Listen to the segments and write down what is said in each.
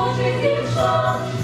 Боже, зійшов.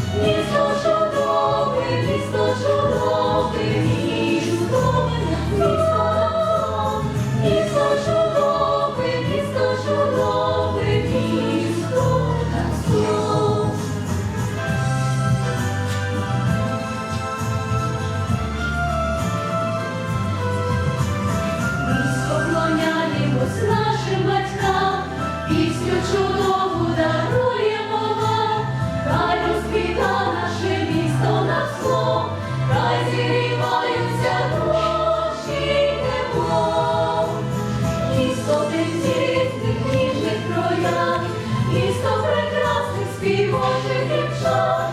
Lord.